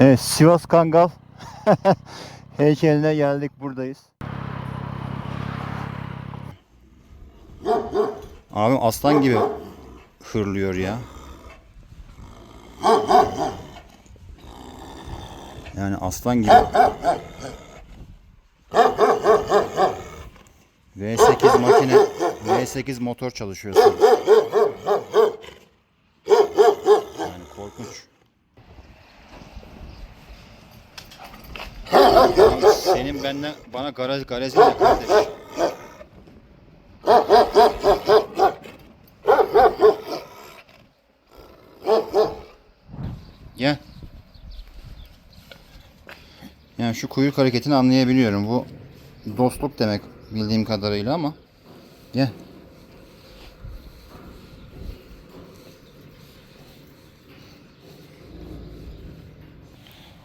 Evet Sivas Kangal heykeline geldik buradayız. Abi aslan gibi hırlıyor ya. Yani aslan gibi. V8 makine, V8 motor çalışıyor. Yani korkunç. Senin benden bana garaj garajın ne kardeş? Gel. Yani şu kuyruk hareketini anlayabiliyorum. Bu dostluk demek bildiğim kadarıyla ama. Gel.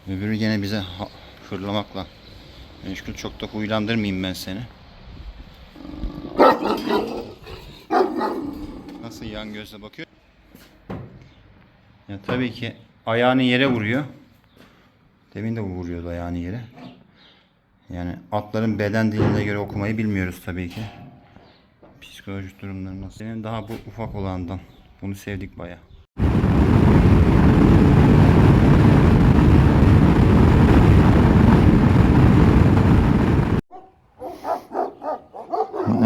Öbürü gene bize hırlamakla meşgul. Çok da huylandırmayayım ben seni. Nasıl yan gözle bakıyor? Ya tabii ki ayağını yere vuruyor. Demin de vuruyordu ayağını yere. Yani atların beden diline göre okumayı bilmiyoruz tabii ki. Psikolojik durumları nasıl? Senin daha bu ufak olandan. Bunu sevdik baya.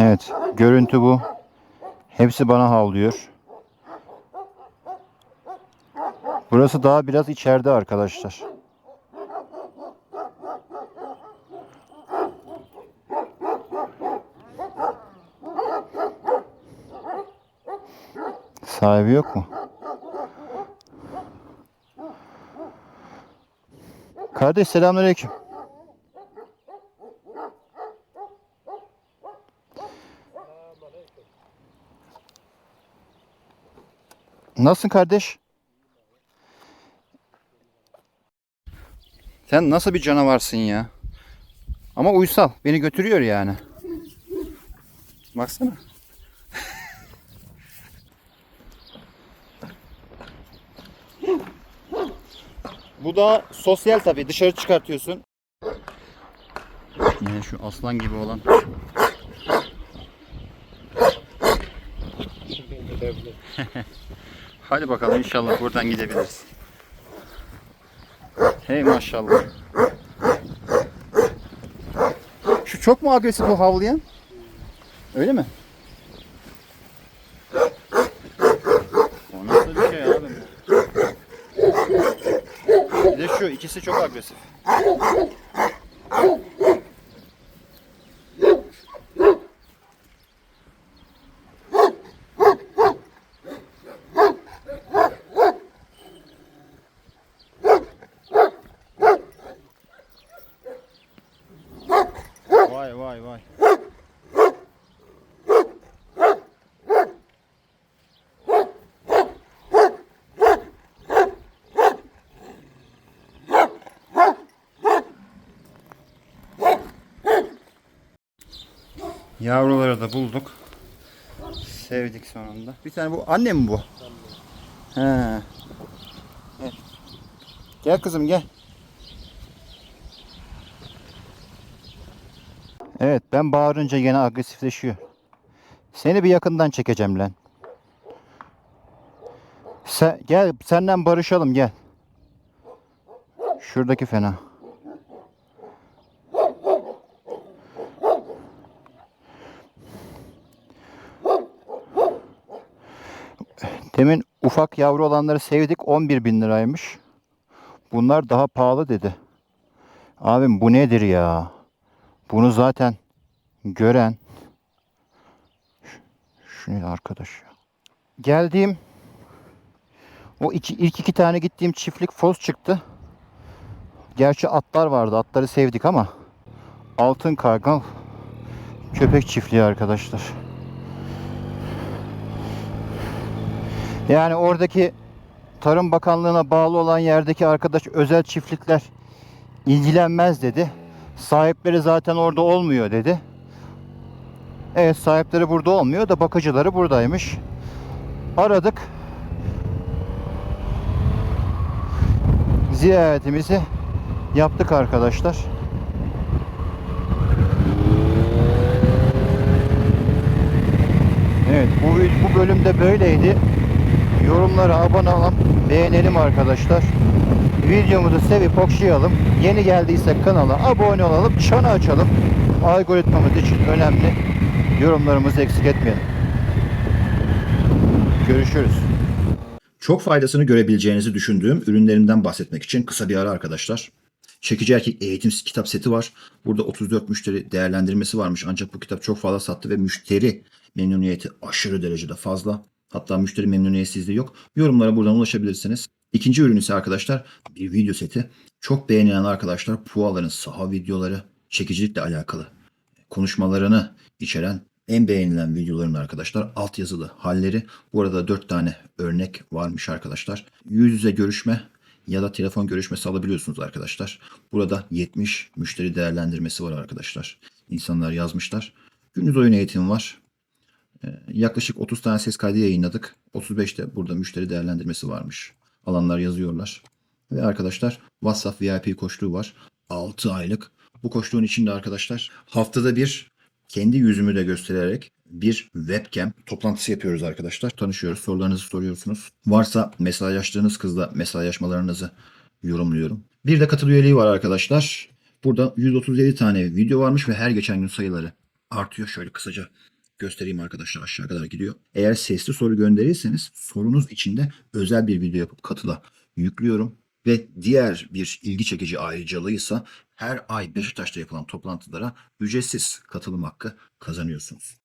Evet, görüntü bu. Hepsi bana havlıyor. Burası daha biraz içeride arkadaşlar. Sahibi yok mu? Kardeş selamünaleyküm. Nasılsın kardeş? Sen nasıl bir canavarsın ya? Ama uysal. Beni götürüyor yani. Baksana. Bu da sosyal tabii. Dışarı çıkartıyorsun. Yine şu aslan gibi olan. Hadi bakalım inşallah buradan gidebiliriz. Hey maşallah. Şu çok mu agresif bu havlayan? Öyle mi? O nasıl bir şey abi? Bir de şu ikisi çok agresif. Vay vay vay. Yavruları da bulduk. Sevdik sonunda. Bir tane bu anne mi bu? He. Gel. Gel kızım gel. Evet ben bağırınca yine agresifleşiyor. Seni bir yakından çekeceğim lan. Sen, gel senden barışalım gel. Şuradaki fena. Demin ufak yavru olanları sevdik 11 bin liraymış. Bunlar daha pahalı dedi. Abim bu nedir ya? Bunu zaten gören şu ne arkadaş ya. Geldiğim o iki, ilk iki tane gittiğim çiftlik foz çıktı. Gerçi atlar vardı. Atları sevdik ama altın kargal köpek çiftliği arkadaşlar. Yani oradaki Tarım Bakanlığı'na bağlı olan yerdeki arkadaş özel çiftlikler ilgilenmez dedi. Sahipleri zaten orada olmuyor dedi. Evet sahipleri burada olmuyor da bakıcıları buradaymış. Aradık. ziyaretimizi yaptık arkadaşlar. Evet bu, bu bölümde böyleydi. Yorumlara abone olalım, beğenelim arkadaşlar. Videomuzu sevip okşayalım. Yeni geldiyse kanala abone olalım, çanı açalım. Algoritmamız için önemli. Yorumlarımızı eksik etmeyelim. Görüşürüz. Çok faydasını görebileceğinizi düşündüğüm ürünlerimden bahsetmek için kısa bir ara arkadaşlar. Çekici Erkek Eğitim kitap seti var. Burada 34 müşteri değerlendirmesi varmış. Ancak bu kitap çok fazla sattı ve müşteri memnuniyeti aşırı derecede fazla. Hatta müşteri memnuniyetsizliği yok. Yorumlara buradan ulaşabilirsiniz. İkinci ürün ise arkadaşlar bir video seti. Çok beğenilen arkadaşlar Puaların saha videoları çekicilikle alakalı konuşmalarını içeren en beğenilen videoların arkadaşlar altyazılı halleri. Bu arada 4 tane örnek varmış arkadaşlar. Yüz yüze görüşme ya da telefon görüşmesi alabiliyorsunuz arkadaşlar. Burada 70 müşteri değerlendirmesi var arkadaşlar. İnsanlar yazmışlar. Gündüz oyun eğitimi var. Ee, Yaklaşık 30 tane ses kaydı yayınladık. 35'te burada müşteri değerlendirmesi varmış. Alanlar yazıyorlar. Ve arkadaşlar WhatsApp VIP koçluğu var. 6 aylık. Bu koçluğun içinde arkadaşlar haftada bir kendi yüzümü de göstererek bir webcam toplantısı yapıyoruz arkadaşlar. Tanışıyoruz, sorularınızı soruyorsunuz. Varsa mesajlaştığınız kızla mesajlaşmalarınızı yorumluyorum. Bir de katıl üyeliği var arkadaşlar. Burada 137 tane video varmış ve her geçen gün sayıları artıyor. Şöyle kısaca göstereyim arkadaşlar aşağı kadar gidiyor. Eğer sesli soru gönderirseniz sorunuz içinde özel bir video yapıp katıla yüklüyorum. Ve diğer bir ilgi çekici ayrıcalığıysa her ay Beşiktaş'ta yapılan toplantılara ücretsiz katılım hakkı kazanıyorsunuz.